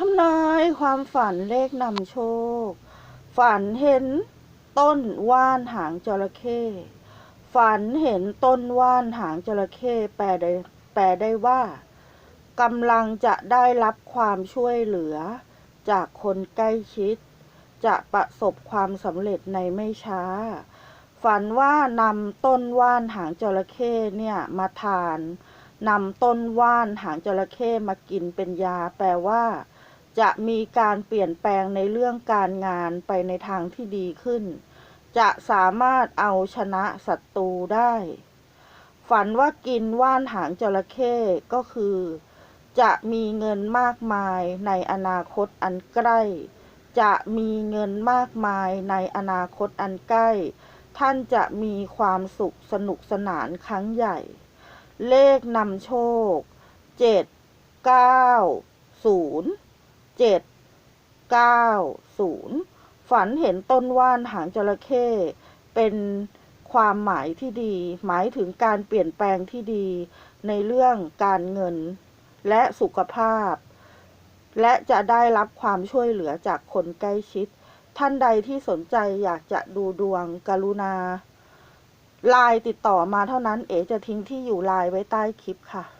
ทำนายความฝันเลขนำโชค ฝันเห็นต้นว่านหางจระเข้ฝันเห็นต้นว่านหางจระเข้แปลได้แปลได้ว่ากำลังจะได้รับความช่วยเหลือ จากคนใกล้ชิด จะประสบความสำเร็จในไม่ช้า ฝันว่านำต้นว่านหางจระเข้เนี่ยมาทานนำต้นว่านหางจระเข้มากินเป็นยาแปลว่า จะมีการเปลี่ยนแปลงในเรื่องการงานไปในทางที่ดีขึ้น จะสามารถเอาชนะศัตรูได้ ฝันว่ากินว่านหางจระเข้ก็คือ จะมีเงินมากมายในอนาคตอันใกล้ จะมีเงินมากมายในอนาคตอันใกล้ ท่านจะมีความสุขสนุกสนานครั้งใหญ่ เลขนำโชคเจ็ดเก้าศูนย์ เจ็ดเก้าศูนย์ฝันเห็นต้นว่านหางจระเข้เป็นความหมายที่ดี หมายถึงการเปลี่ยนแปลงที่ดี ในเรื่องการเงินและสุขภาพ และจะได้รับความช่วยเหลือจากคนใกล้ชิด ท่านใดที่สนใจอยากจะดูดวงกรุณาไลน์ติดต่อมาเท่านั้น เอ๋จะทิ้งที่อยู่ไลน์ไว้ใต้คลิปค่ะ